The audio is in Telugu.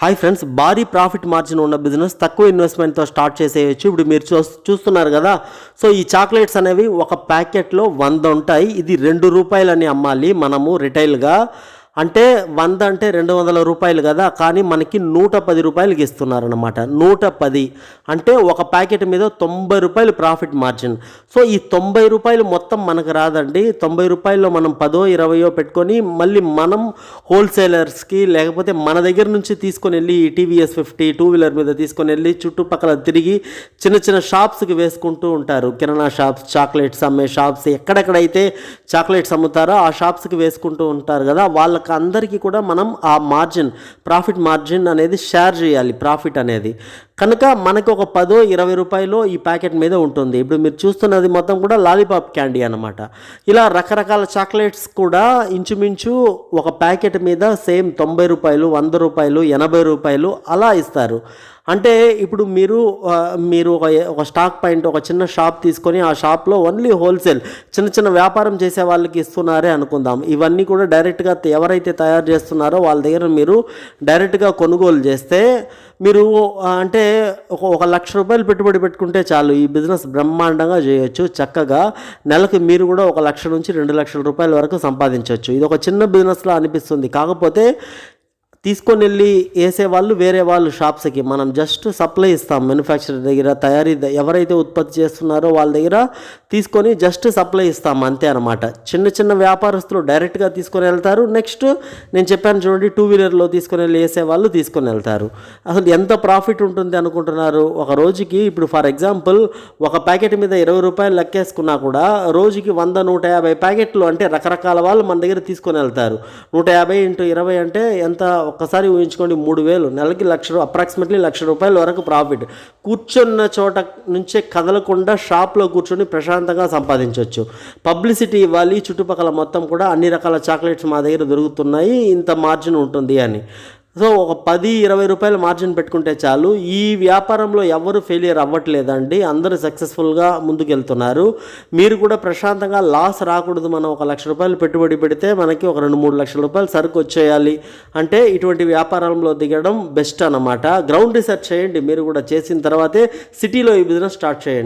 హాయ్ ఫ్రెండ్స్ భారీ ప్రాఫిట్ మార్జిన్ ఉన్న బిజినెస్ తక్కువ ఇన్వెస్ట్మెంట్తో స్టార్ట్ చేసేయచ్చు. ఇప్పుడు మీరు చూ చూస్తున్నారు కదా. సో ఈ చాక్లెట్స్ అనేవి ఒక ప్యాకెట్లో వంద ఉంటాయి. ఇది రెండు రూపాయలని అమ్మాలి మనము రిటైల్గా. అంటే వంద అంటే రెండు వందల రూపాయలు కదా కానీ మనకి నూట పది రూపాయలకి ఇస్తున్నారనమాట నూట పది అంటే ఒక ప్యాకెట్ మీద తొంభై రూపాయలు ప్రాఫిట్ మార్జిన్. సో ఈ తొంభై రూపాయలు మొత్తం మనకు రాదండి. తొంభై రూపాయల్లో మనం పదో ఇరవయో పెట్టుకొని మళ్ళీ మనం హోల్సేలర్స్కి లేకపోతే మన దగ్గర నుంచి తీసుకొని వెళ్ళి ఈ టీవీఎస్ ఫిఫ్టీ టూ వీలర్ మీద తీసుకొని వెళ్ళి చుట్టుపక్కల తిరిగి చిన్న చిన్న షాప్స్కి వేసుకుంటూ ఉంటారు. కిరాణా షాప్స్ చాక్లెట్స్ అమ్మే షాప్స్ ఎక్కడెక్కడైతే చాక్లెట్స్ అమ్ముతారో ఆ షాప్స్కి వేసుకుంటూ ఉంటారు కదా వాళ్ళకి అందరికీ కూడా మనం ఆ మార్జిన్ ప్రాఫిట్ మార్జిన్ అనేది షేర్ చేయాలి. ప్రాఫిట్ అనేది. కనుక మనకు ఒక పదో ఇరవై రూపాయలు ఈ ప్యాకెట్ మీద ఉంటుంది. ఇప్పుడు మీరు చూస్తున్నది మొత్తం కూడా లాలీపాప్ క్యాండీ అనమాట ఇలా రకరకాల చాక్లెట్స్ కూడా ఇంచుమించు ఒక ప్యాకెట్ మీద సేమ్ తొంభై రూపాయలు వంద రూపాయలు ఎనభై రూపాయలు అలా ఇస్తారు. అంటే ఇప్పుడు మీరు మీరు ఒక ఒక స్టాక్ పాయింట్ ఒక చిన్న షాప్ తీసుకొని ఆ షాప్లో ఓన్లీ హోల్సేల్ చిన్న చిన్న వ్యాపారం చేసే వాళ్ళకి ఇస్తున్నారే అనుకుందాం. ఇవన్నీ కూడా డైరెక్ట్గా ఎవరైతే తయారు చేస్తున్నారో వాళ్ళ దగ్గర మీరు డైరెక్ట్గా కొనుగోలు చేస్తే మీరు అంటే ఒక ఒక లక్ష రూపాయలు పెట్టుబడి పెట్టుకుంటే చాలు ఈ బిజినెస్ బ్రహ్మాండంగా చేయొచ్చు చక్కగా నెలకు మీరు కూడా ఒక లక్ష నుంచి రెండు లక్షల రూపాయల వరకు సంపాదించవచ్చు ఇది ఒక చిన్న బిజినెస్లా అనిపిస్తుంది. కాకపోతే తీసుకొని వెళ్ళి వేసే వాళ్ళు వేరే వాళ్ళు షాప్స్కి. మనం జస్ట్ సప్లై ఇస్తాం మ్యానుఫ్యాక్చరర్ దగ్గర తయారీ ఎవరైతే ఉత్పత్తి చేస్తున్నారో వాళ్ళ దగ్గర తీసుకొని జస్ట్ సప్లై ఇస్తాం అంతే అనమాట చిన్న చిన్న వ్యాపారస్తులు డైరెక్ట్గా తీసుకొని వెళ్తారు. నెక్స్ట్ నేను చెప్పాను చూడండి టూ వీలర్లో తీసుకొని వెళ్ళి వేసే వాళ్ళు తీసుకొని వెళ్తారు. అసలు ఎంత ప్రాఫిట్ ఉంటుంది అనుకుంటున్నారు? ఒక రోజుకి ఇప్పుడు ఫర్ ఎగ్జాంపుల్ ఒక ప్యాకెట్ మీద ఇరవై రూపాయలు లెక్కేసుకున్నా కూడా రోజుకి వంద నూట యాభై ప్యాకెట్లు అంటే రకరకాల వాళ్ళు మన దగ్గర తీసుకొని వెళ్తారు. నూట యాభై ఇంటూ ఇరవై అంటే ఎంత? ఒక్కసారి ఊహించుకోండి మూడు వేలు. నెలకి లక్ష అప్రాక్సిమేట్లీ లక్ష రూపాయల వరకు ప్రాఫిట్ కూర్చున్న చోట నుంచే కదలకుండా షాప్లో కూర్చొని ప్రశాంతంగా సంపాదించవచ్చు పబ్లిసిటీ ఇవ్వాలి చుట్టుపక్కల మొత్తం కూడా అన్ని రకాల చాక్లెట్స్ మా దగ్గర దొరుకుతున్నాయి ఇంత మార్జిన్ ఉంటుంది అని. సో ఒక పది ఇరవై రూపాయలు మార్జిన్ పెట్టుకుంటే చాలు. ఈ వ్యాపారంలో ఎవరు ఫెయిలియర్ అవ్వట్లేదండి. అందరూ సక్సెస్ఫుల్గా ముందుకెళ్తున్నారు. మీరు కూడా ప్రశాంతంగా లాస్ రాకూడదు. మనం ఒక లక్ష రూపాయలు పెట్టుబడి పెడితే మనకి ఒక రెండు మూడు లక్షల రూపాయలు సరుకు వచ్చేయాలి. అంటే ఇటువంటి వ్యాపారంలో దిగడం బెస్ట్ అన్నమాట. గ్రౌండ్ రీసెర్చ్ చేయండి. మీరు కూడా చేసిన తర్వాతే సిటీలో ఈ బిజినెస్ స్టార్ట్ చేయండి.